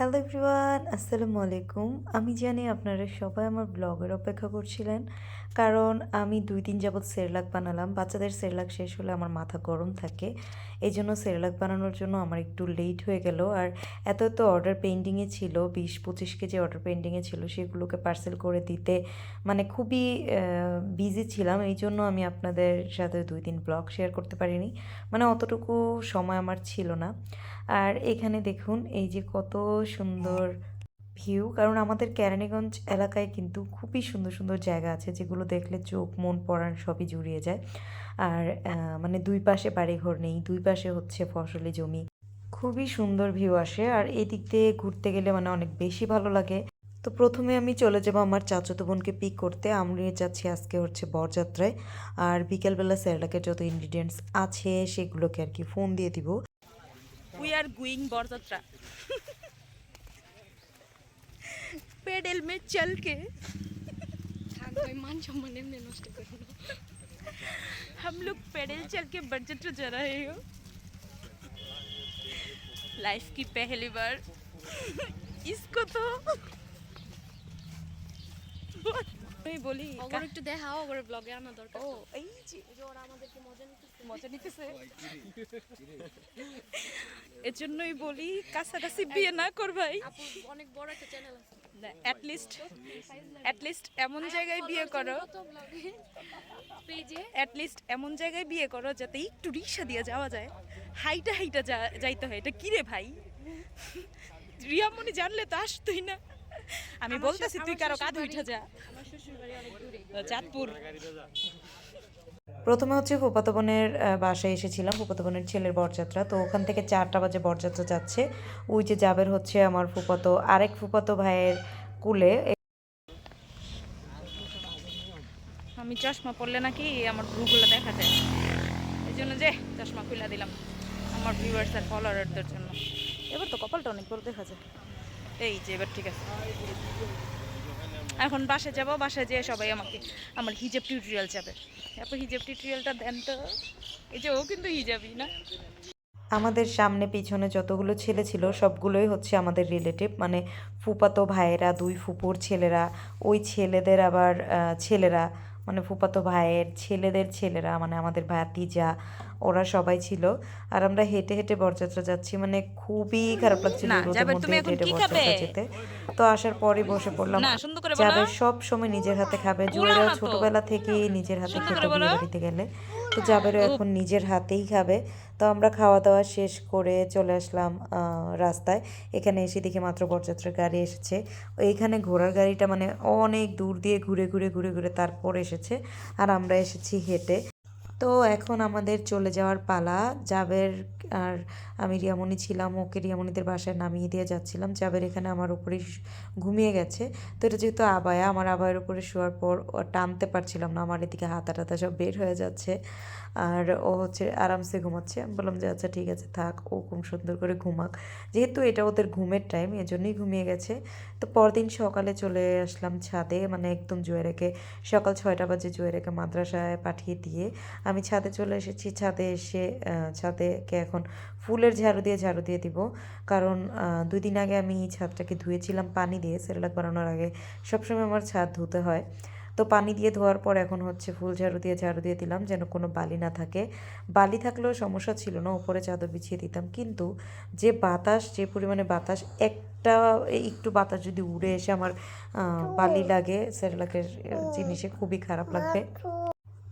Hello everyone আসসালামু আলাইকুম আমি জানি আপনারা সবাই আমার ব্লগের অপেক্ষা করছিলেন। কারণ আমি দুই দিন যাবৎ সেরলাক বানালাম। বাচ্চাদের সেরলাক শেষ হলে আমার মাথা গরম থাকে। এই জন্য সেরলাক বানানোর জন্য আমার একটু লেট হয়ে গেল। আর এত এত অর্ডার পেন্ডিংয়ে ছিল, বিশ পঁচিশ কেজি অর্ডার পেন্ডিংয়ে ছিল, সেগুলোকে পার্সেল করে দিতে মানে খুবই বিজি ছিলাম। এই জন্য আমি আপনাদের সাথে দুই দিন ব্লগ শেয়ার করতে পারিনি। মানে অতটুকু সময় আমার ছিল না। আর এখানে দেখুন, এই যে কত সুন্দর ভিউ, কারণ আমাদের কেরানীগঞ্জ এলাকায় কিন্তু খুবই সুন্দর সুন্দর জায়গা আছে যেগুলো দেখলে চোখ, মন, পরাণ সবই জুড়িয়ে যায়। আর মানে দুই পাশে বাড়িঘর নেই, দুই পাশে হচ্ছে ফসলি জমি। খুবই সুন্দর ভিউ আসে আর এই দিক দিয়ে ঘুরতে গেলে মানে অনেক বেশি ভালো লাগে। তো প্রথমে আমি চলে যাব আমার চাচাতো বোনকে পিক করতে আমি যাচ্ছি আজকে হচ্ছে বরযাত্রায়। আর বিকেলবেলা স্যারলাকে যত ইনগ্রিডিয়েন্টস আছে সেগুলোকে আর কি ফোন দিয়ে দিব। We are going বরযাত্রা। পেডেল মে চল के থাক ভাই মান সম্মান এমনি নষ্ট করো না हम लोग पैदल चल के बरजत्र जा रहे हो लाइफ की पहली बार इसको तो আমি বলি অগর একটু দেখাও অগর ব্লগে আনা দরকার ও তো। এই যে এই যে ওরা আমাদেরকে মজা নিতেছে মজা নিতেছে এর জন্যই বলি কাছাকাছি বিয়ে না কর ভাই আপু অনেক বড় একটা চ্যানেল আছে অ্যাটলিস্ট অ্যাটলিস্ট এমন জায়গায় বিয়ে করো। অ্যাট লিস্ট পেজে অ্যাটলিস্ট এমন জায়গায় বিয়ে করো যাতে একটু রিক্সা দিয়ে যাওয়া যায়। হাইটা হাইটা যা- যাইতে হয়। এটা কিরে ভাই? রিয়ামণি জানলে তো আসতোই না। আমি বলতেছি তুই কারও কাঁধ উঠে যা। চাঁদপুর। প্রথমে হচ্ছে ফুপাতো বোনের বাসায় এসেছিলাম ফুপাতো বোনের ছেলের বরযাত্রা। তো ওখান থেকে চারটা বাজে বরযাত্রা যাচ্ছে। ওই যে যাবের হচ্ছে আমার ফুপাতো আরেক ফুপাতো ভাইয়ের কুলে। আমি চশমা পরলে নাকি আমার ভ্রুগুলো দেখা যায়। এই জন্য যে চশমা খুলে দিলাম আমার ভিউয়ার্স আর ফলোয়ারদের জন্য। এবার তো কপালটা অনেক বড় দেখা যায়। এই যে, এবার ঠিক আছে। এখন বাসায় যাব, বাসায় যেয়ে সবাই আমাকে আমার হিজাব টিউটোরিয়াল যাবে এরপর হিজাব টিউটোরিয়ালটা দেন তো। এই যে ও কিন্তু হিজাবই না। আমাদের সামনে পিছনে যতগুলো ছেলে ছিল, সবগুলোই হচ্ছে আমাদের রিলেটিভ মানে ফুপাতো ভাইয়েরা, দুই ফুপুর ছেলেরা, ওই ছেলেদের আবার ছেলেরা মানে ফুপাতো ভাইয়ের ছেলেদের ছেলেরা মানে আমাদের ভাতিজা ওরা সবাই ছিল। আর আমরা হেঁটে হেঁটে বরযাত্রা যাচ্ছি। মানে খুবই খারাপ লাগছিল রোদের মধ্যে হেঁটে হেঁটে বরযাত্রা যেতে। তো আসার পরে বসে পড়লাম। যাবে সব সময় নিজের হাতে খাবে। জুয়েরা না তো। ছোটবেলা থেকে নিজের হাতে খেতে বিয়ে বাড়িতে গেলে। তো জাবেরও এখন নিজের হাতেই খাবে। তো আমরা খাওয়া দাওয়া শেষ করে চলে আসলাম আহ, রাস্তায়। এখানে এসে দেখি মাত্র বরযাত্রার গাড়ি এসেছে। এইখানে ঘোড়ার গাড়িটা মানে অনেক দূর দিয়ে ঘুরে ঘুরে ঘুরে ঘুরে তারপর এসেছে। আর আমরা এসেছি হেঁটে। তো এখন আমাদের চলে যাওয়ার পালা। জাবের আর আমি রিয়ামণি ছিলাম, ওকে রিয়ামণিদের বাসায় নামিয়ে দিয়ে যাচ্ছিলাম। জাবের এখানে আমার উপরেই ঘুমিয়ে গেছে। তো এটা যেহেতু আবায়া, আমার আবায়ের উপরে শোয়ার পর টানতে পারছিলাম না, আমার এদিকে হাতা টাতা সব বের হয়ে যাচ্ছে। আর ও হচ্ছে আরামসে ঘুমাচ্ছে। আমি বললাম যে আচ্ছা ঠিক আছে, থাক, ও খুব সুন্দর করে ঘুমাক। যেহেতু এটা ওদের ঘুমের টাইম, এজন্যই ঘুমিয়ে গেছে। তো পরদিন সকালে চলে আসলাম ছাদে মানে একদম জুয়েরাকে, সকাল ছয়টা বাজে জুয়েরাকে মাদ্রাসায় পাঠিয়ে দিয়ে। আমি ছাদে চলে এসেছি। ছাদে এসে ছাদেকে এখন ফুলের ঝাড়ু দিয়ে ঝাড়ু দিয়ে দিব। কারণ দুই দিন আগে আমি ছাদটাকে ধুয়েছিলাম পানি দিয়ে। সেরেলাক বানানোর আগে সবসময় আমার ছাদ ধুতে হয়। তো পানি দিয়ে ধোয়ার পর এখন হচ্ছে ফুল ঝাড়ু দিয়ে ঝাড়ু দিয়ে দিলাম যেন কোনো বালি না থাকে। বালি থাকলেও সমস্যা ছিল না ওপরে চাদর বিছিয়ে দিতাম। কিন্তু যে বাতাস, যে পরিমাণে বাতাস, একটা একটু বাতাস যদি উড়ে এসে আমার বালি লাগে, সেরেলাকের জিনিসে খুবই খারাপ লাগবে।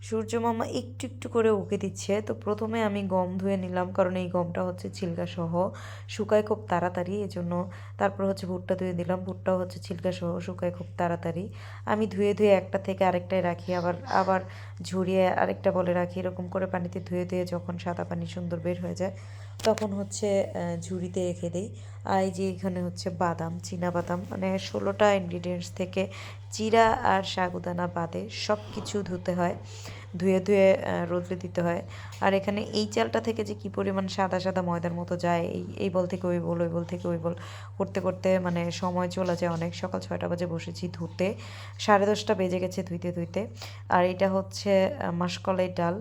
সূর্য মামা একটু একটু করে উকে দিচ্ছে। তো প্রথমে আমি গম ধুয়ে নিলাম, কারণ এই গমটা হচ্ছে ছিলকা সহ শুকায় খুব তাড়াতাড়ি, এজন্য তারপর হচ্ছে ভুট্টা ধুয়ে দিলাম। ভুট্টাও হচ্ছে ছিলকা সহ শুকায় খুব তাড়াতাড়ি। আমি ধুয়ে ধুয়ে একটা থেকে আরেকটাই রাখি, আবার আবার ঝরিয়ে আরেকটা বলে রাখি। এরকম করে পানিতে ধুয়ে ধুয়ে যখন সাদা পানি সুন্দর বের হয়ে যায় তখন হচ্ছে ঝুড়িতে রেখে দিই। আর এই যে এখানে হচ্ছে বাদাম, চীনা বাদাম মানে ষোলোটা ইনগ্রিডিয়েন্টস থেকে চিরা আর সাগুদানা বাদে সব কিছু ধুতে হয়। ধুয়ে ধুয়ে রোদ্রে দিতে হয়। আর এখানে এই চালটা থেকে যে কি পরিমাণ সাদা সাদা ময়দার মতো যায়, এই এই বল থেকে ওই বল ওই বল থেকে ওই বল করতে করতে মানে সময় চলে যায় অনেক। সকাল ছয়টা বাজে বসেছি ধুতে। সাড়ে দশটা বেজে গেছে ধুইতে ধুইতে। আর এটা হচ্ছে মাসকলাই ডাল।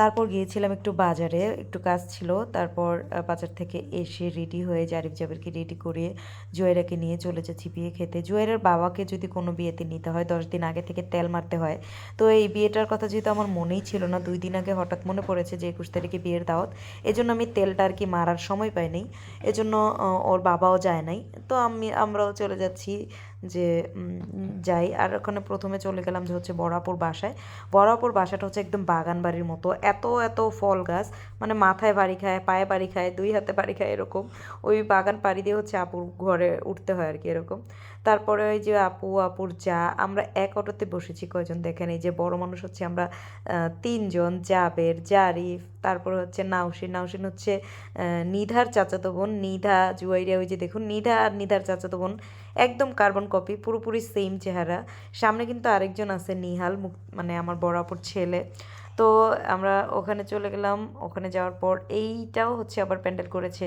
তারপর গিয়েছিলাম একটু বাজারে, একটু কাজ ছিল। তারপর বাজার থেকে এসে রেডি হয়ে জারিফ জাবেরকে রেডি করিয়ে জুয়েরাকে নিয়ে চলে যাচ্ছি বিয়ে খেতে। জুয়েরার বাবাকে যদি কোনো বিয়েতে নিতে হয়, দশ দিন আগে থেকে তেল মারতে হয়। তো এই বিয়েটার কথা যেহেতু আমার মনেই ছিল না, দুই দিন আগে হঠাৎ মনে পড়েছে যে একুশ তারিখে বিয়ের দাওয়াত। এজন্য আমি তেলটা আর কি মারার সময় পাইনি এজন্য ওর বাবাও যায় নাই। তো আমি, আমরাও চলে যাচ্ছি যে যাই। আর ওখানে প্রথমে চলে গেলাম যে হচ্ছে বড়াপুর বাসায়। বড়াপুর বাসাটা হচ্ছে একদম বাগান বাড়ির মতো। এত এত ফল গাছ। মানে মাথায় বাড়ি খায় পায়ে বাড়ি খায় দুই হাতে বাড়ি খায় এরকম। ওই বাগান পাড়ি দিয়ে হচ্ছে আপুর ঘরে উঠতে হয় আর কি এরকম। তারপরে ওই যে আপু আপুর যা আমরা এক অটোতে বসেছি কয়জন দেখেন। এই যে বড় মানুষ হচ্ছে আমরা তিনজন। জাবের জারিফ তারপরে হচ্ছে নাউসিন নাউসিন হচ্ছে নিধার চাচাতো বোন। নিধা জুয়াইরিয়া ওই যে দেখুন নিধা আর নিধার চাচাতো বোন। একদম কার্বন কপি পুরোপুরি সেম চেহারা। সামনে কিন্তু আরেকজন আছে, নিহাল মানে আমার বরাবর ছেলে। তো আমরা ওখানে চলে গেলাম, ওখানে যাওয়ার পর এইটাও হচ্ছে আবার প্যান্ডেল করেছে।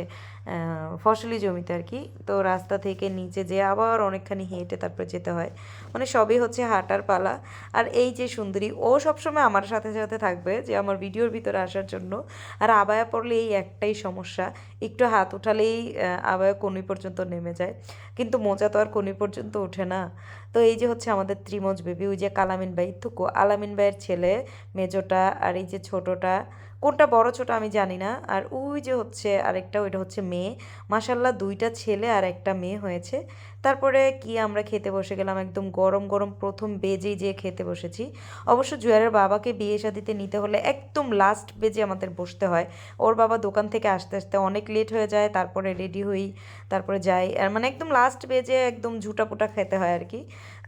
ফসলি জমিতে আর কি। তো রাস্তা থেকে নিচে যে আবার অনেকখানি হেঁটে তারপরে যেতে হয়। মানে সবই হচ্ছে হাঁটার পালা। আর এই যে সুন্দরী, ও সবসময় আমার সাথে সাথে থাকবে যে আমার ভিডিওর ভিতরে আসার জন্য। আর আবায়া পড়লে এই একটাই সমস্যা, একটু হাত উঠালেই আবায়া কনুই পর্যন্ত নেমে যায়। কিন্তু মোজা তো আর কনুই পর্যন্ত ওঠে না। তো এই যে হচ্ছে আমাদের ত্রিমজ বেবি, ওই যে কালামিন ভাই থুকু আলামিন ভাইয়ের ছেলে, মেজোটা আর এই যে ছোটোটা কোনটা বড় ছোট আমি জানি না। আর ওই যে হচ্ছে আরেকটা, ওইটা হচ্ছে মেয়ে। মাসাল্লাহ দুইটা ছেলে আর একটা মেয়ে হয়েছে। তারপরে কি আমরা খেতে বসে গেলাম? একদম গরম গরম প্রথম বেজেই যেয়ে খেতে বসেছি। অবশ্য জুয়ারের বাবাকে বিয়ে শাদিতে নিতে হলে একদম লাস্ট বেজে আমাদের বসতে হয়। ওর বাবা দোকান থেকে আসতে আসতে অনেক লেট হয়ে যায়, তারপরে রেডি হই, তারপরে যাই। আর মানে একদম লাস্ট বেজে একদম ঝুটা পুটা খেতে হয় আর কি।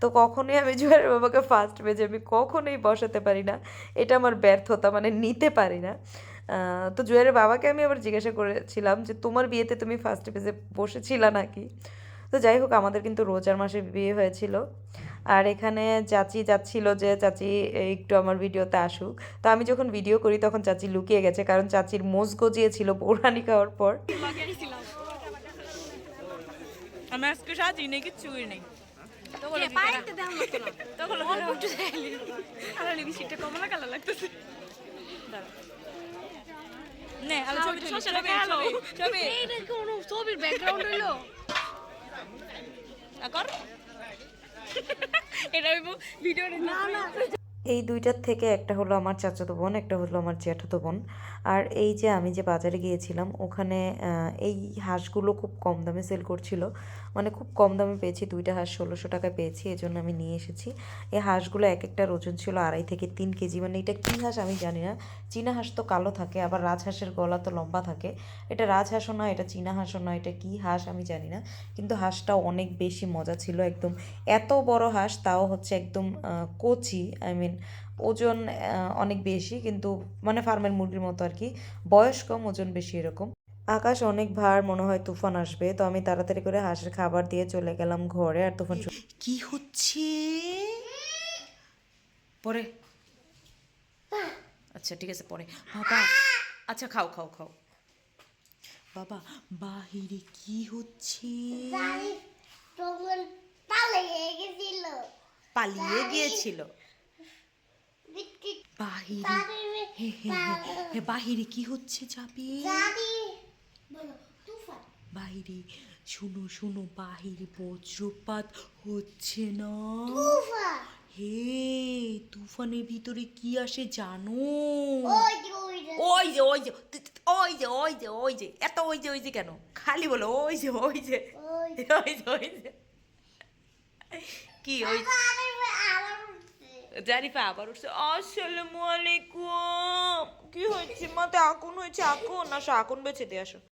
তো কখনোই আমি জুয়ারের বাবাকে ফার্স্ট বেজে আমি কখনোই বসাতে পারি না। এটা আমার ব্যর্থতা মানে নিতে পারি না। তো জুয়ারের বাবাকে আমি আবার জিজ্ঞাসা করেছিলাম যে, তোমার বিয়েতে তুমি ফার্স্ট বেজে বসেছিলা নাকি? তো যাই হোক আমাদের কিন্তু রোজার মাসে বিয়ে হয়েছিল। আর এখানে চাচি যাচ্ছিল যে চাচি একটু আমার ভিডিওতে আসুক। তো আমি যখন ভিডিও করি তখন চাচি লুকিয়ে গেছে কারণ চাচির মোজ গজিয়েছিল বৌরানি খাওয়ার পর। আমি আজকে সাজি নেই কিচ্ছু নেই। ছবির ব্যাকগ্রাউন্ড হইল। আ, কর। এটা হইব ভিডিও না না। এই দুইটার থেকে একটা হলো আমার চাচাতো বোন একটা হলো আমার জ্যাঠাতো বোন। আর এই যে আমি যে বাজারে গিয়েছিলাম ওখানে এই হাঁসগুলো খুব কম দামে সেল করছিল। মানে খুব কম দামে পেয়েছি, দুইটা হাঁস ষোলোশো টাকায় পেয়েছি এই জন্য আমি নিয়ে এসেছি। এই হাঁসগুলো এক একটার ওজন ছিল আড়াই থেকে তিন কেজি মানে এটা কী হাঁস আমি জানি না। চীনা হাঁস তো কালো থাকে, আবার রাজহাঁসের গলা তো লম্বা থাকে। এটা রাজহাঁসও না এটা চীনা হাঁসও না এটা কী হাঁস আমি জানি না। কিন্তু হাঁসটা অনেক বেশি মজা ছিল, একদম এত বড় হাঁস, তাও হচ্ছে একদম কচি, আই মিন ওজন অনেক বেশি, কিন্তু মানে ফার্মের মুরগির মতো আর কি। বয়স কম, ওজন বেশি এরকম। আকাশ অনেক ভার মনে হয় তুফান আসবে। তো আমি তাড়াতাড়ি করে হাঁসের খাবার দিয়ে চলে গেলাম ঘরে আর তুফান কি হচ্ছে? পরে। আচ্ছা ঠিক আছে পরে। বাবা আচ্ছা খাও খাও খাও। বাবা বাহিরে কি হচ্ছে? পালিয়ে গিয়েছিল। বাহিরে বাহিরে কি হচ্ছে যাবে বাহিরে শুনো শুনো বাহিরে বজ্রপাত হচ্ছে না হে তুফানের ভিতরে কি আসে জানো ওই যে ওই যে ওই যে ওই যে তু- তু- ওই যে এত ওই যে ওই যে কেন খালি বলো ওই যে ওই যে ওই যে ওই যে কি ওই জারিফা আবার উঠছে আসসালামু আলাইকুম কি হয়েছে মাতে আগুন হয়েছে আগুন আসো আগুন বেছে দিয়ে আসো